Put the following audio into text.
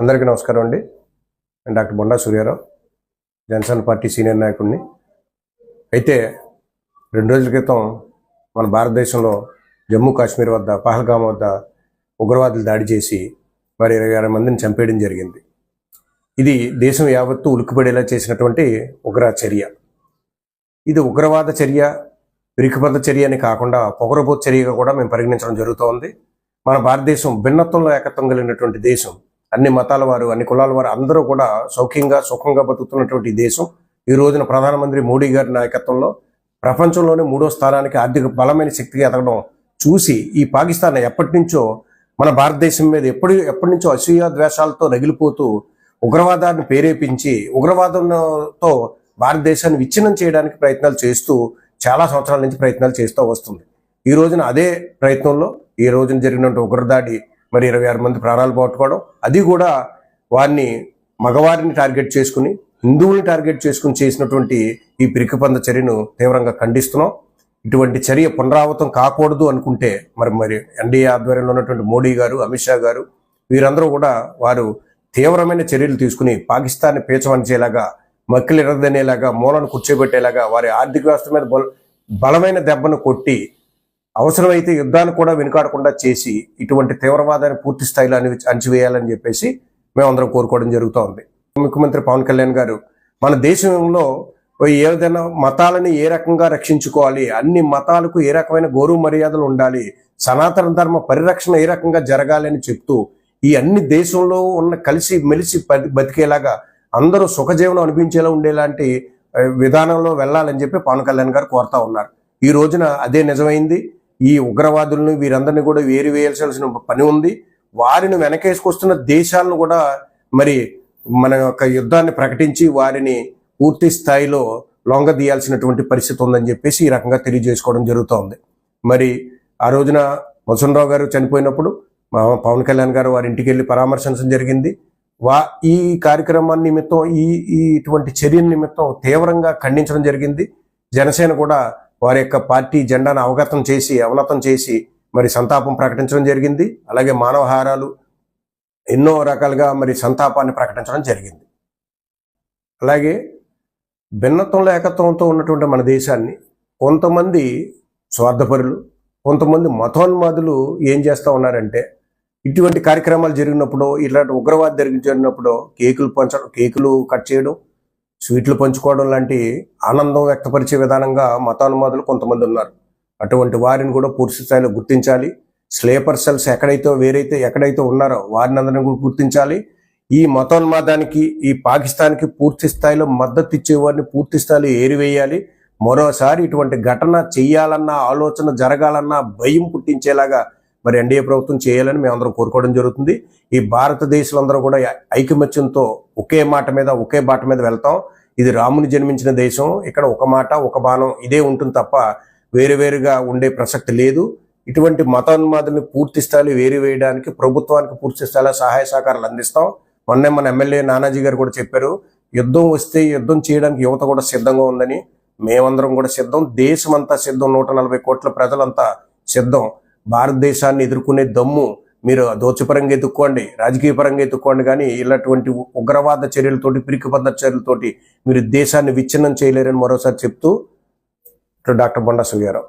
అందరికీ నమస్కారం అండి. నేను doctor Bonda Suryarao Janasena party senior నాయకుడిని. అయితే రెండు రోజుల క్రితం మన భారతదేశంలో జమ్మూ కాశ్మీర్ వద్ద పహల్గామ్ వద్ద ఉగ్రవాదులు దాడి చేసి వారి ఇరవై ఆరు మందిని చంపేయడం జరిగింది. ఇది దేశం యావత్తు ఉలిక్కిపడేలా చేసినటువంటి ఉగ్ర చర్య. ఇది ఉగ్రవాద చర్య విరికిపద చర్య అని కాకుండా పొగరబోతు చర్యగా కూడా మేము పరిగణించడం జరుగుతోంది. మన భారతదేశం భిన్నత్వంలో ఏకత్వం కలిగినటువంటి దేశం. అన్ని మతాల వారు అన్ని కులాల వారు అందరూ కూడా సౌఖ్యంగా సుఖంగా బతుకుతున్నటువంటి దేశం. ఈ రోజున ప్రధానమంత్రి మోడీ గారి నాయకత్వంలో ప్రపంచంలోనే మూడో స్థానానికి ఆర్థిక బలమైన శక్తిగా ఎదగడం చూసి ఈ పాకిస్తాన్ ఎప్పటి నుంచో మన భారతదేశం మీద ఎప్పటి ఎప్పటి నుంచో అసూయ ద్వేషాలతో రగిలిపోతూ ఉగ్రవాదాన్ని ప్రేరేపించి ఉగ్రవాదంతో భారతదేశాన్ని విచ్ఛిన్నం చేయడానికి ప్రయత్నాలు చేస్తూ చాలా సంవత్సరాల నుంచి ప్రయత్నాలు చేస్తూ వస్తుంది. ఈ రోజున అదే ప్రయత్నంలో ఈ రోజున జరిగినటువంటి ఉగ్రదాడి మరి ఇరవై ఆరు మంది ప్రాణాలు పోగొట్టుకోవడం అది కూడా వారిని మగవారిని టార్గెట్ చేసుకుని హిందువుల్ని టార్గెట్ చేసుకుని చేసినటువంటి ఈ పిరికిపంద చర్యను తీవ్రంగా ఖండిస్తున్నాం. ఇటువంటి చర్య పునరావృతం కాకూడదు అనుకుంటే మరి మరి ఎన్డీఏ ఆధ్వర్యంలో ఉన్నటువంటి మోడీ గారు అమిత్ షా గారు వీరందరూ కూడా వారు తీవ్రమైన చర్యలు తీసుకుని పాకిస్తాన్ని పేచవనిచేలాగా మక్కిలు ఎర్రదనేలాగా మూలను కూర్చోబెట్టేలాగా వారి ఆర్థిక వ్యవస్థ మీద బల బలమైన దెబ్బను కొట్టి అవసరమైతే యుద్ధాన్ని కూడా వెనుకాడకుండా చేసి ఇటువంటి తీవ్రవాదాన్ని పూర్తి స్థాయిలో అని అణచివేయాలని చెప్పేసి మేమందరం కోరుకోవడం జరుగుతూ ఉంది. ముఖ్యమంత్రి పవన్ కళ్యాణ్ గారు మన దేశంలో ఏదైనా మతాలని ఏ రకంగా రక్షించుకోవాలి అన్ని మతాలకు ఏ రకమైన గౌరవ మర్యాదలు ఉండాలి సనాతన ధర్మ పరిరక్షణ ఏ రకంగా జరగాలి అని చెప్తూ ఈ అన్ని దేశంలో ఉన్న కలిసి మెలిసి బతికేలాగా అందరూ సుఖజీవనం అనిపించేలా ఉండేలాంటి విధానంలో వెళ్ళాలని చెప్పి పవన్ కళ్యాణ్ గారు కోరుతా ఉన్నారు. ఈ రోజున అదే నిజమైంది. ఈ ఉగ్రవాదులను వీరందరినీ కూడా వేరు వేయాల్సిన పని ఉంది. వారిని వెనకేసుకొస్తున్న దేశాలను కూడా మరి మన యొక్క యుద్ధాన్ని ప్రకటించి వారిని పూర్తి స్థాయిలో లొంగదీయాల్సినటువంటి పరిస్థితి ఉందని చెప్పేసి ఈ రకంగా తెలియజేసుకోవడం జరుగుతోంది. మరి ఆ రోజున వసుంధరావు గారు చనిపోయినప్పుడు మా పవన్ కళ్యాణ్ గారు వారి ఇంటికి వెళ్ళి పరామర్శించడం జరిగింది. వా ఈ కార్యక్రమాన్ని నిమిత్తం ఈ ఈ ఇటువంటి చర్యల నిమిత్తం తీవ్రంగా ఖండించడం జరిగింది. జనసేన కూడా వారి యొక్క పార్టీ జెండాను అవగతం చేసి అవనతం చేసి మరి సంతాపం ప్రకటించడం జరిగింది. అలాగే మానవహారాలు ఎన్నో రకాలుగా మరి సంతాపాన్ని ప్రకటించడం జరిగింది. అలాగే భిన్నత్వంలో ఏకత్వంతో ఉన్నటువంటి మన దేశాన్ని కొంతమంది స్వార్థపరులు కొంతమంది మతోన్మాదులు ఏం చేస్తూ ఉన్నారంటే ఇటువంటి కార్యక్రమాలు జరిగినప్పుడు ఇలాంటి ఉగ్రవాదం జరిగి జరిగినప్పుడు కేకులు పంచడం కేకులు కట్ చేయడం స్వీట్లు పంచుకోవడం లాంటి ఆనందం వ్యక్తపరిచే విధానంగా మతానుమాదులు కొంతమంది ఉన్నారు. అటువంటి వారిని కూడా పూర్తి స్థాయిలో గుర్తించాలి. స్లేపర్ సెల్స్ ఎక్కడైతే వేరైతే ఎక్కడైతే ఉన్నారో వారిని అందరిని కూడా గుర్తించాలి. ఈ మతోన్మాదానికి ఈ పాకిస్తాన్కి పూర్తి స్థాయిలో మద్దతు ఇచ్చేవారిని పూర్తి స్థాయిలో ఏరివేయాలి. మరోసారి ఇటువంటి ఘటన చేయాలన్న ఆలోచన జరగాలన్న భయం పుట్టించేలాగా మరి ఎన్డీఏ ప్రభుత్వం చేయాలని మేమందరం కోరుకోవడం జరుగుతుంది. ఈ భారతదేశంలో అందరూ కూడా ఐకమత్యంతో ఒకే మాట మీద ఒకే బాట మీద వెళ్తాం. ఇది రాముని జన్మించిన దేశం. ఇక్కడ ఒక మాట ఒక బాణం ఇదే ఉంటుంది తప్ప వేరు వేరుగా ఉండే ప్రసక్తి లేదు. ఇటువంటి మతోన్మాదుల్ని పూర్తి స్థాయిలో వేరు వేయడానికి ప్రభుత్వానికి పూర్తి స్థాయిలో సహాయ సహకారాలు అందిస్తాం. మొన్నే మన ఎమ్మెల్యే నానాజీ గారు కూడా చెప్పారు యుద్ధం వస్తే యుద్ధం చేయడానికి యువత కూడా సిద్ధంగా ఉందని మేమందరం కూడా సిద్ధం. దేశం అంతా సిద్ధం. నూట నలభై కోట్ల ప్రజలంతా సిద్ధం. భారతదేశాన్ని ఎదుర్కొనే దమ్ము మీరు దోచపరంగా ఎత్తుక్కోండి రాజకీయ పరంగా ఎత్తుక్కోండి కానీ ఇలాంటి ఉగ్రవాద చర్యలతోటి పిరికిబద్ధ చర్యలతోటి మీరు దేశాన్ని విచ్ఛిన్నం చేయలేరని మరోసారి చెప్తూ డాక్టర్ బొండా సూర్యారావు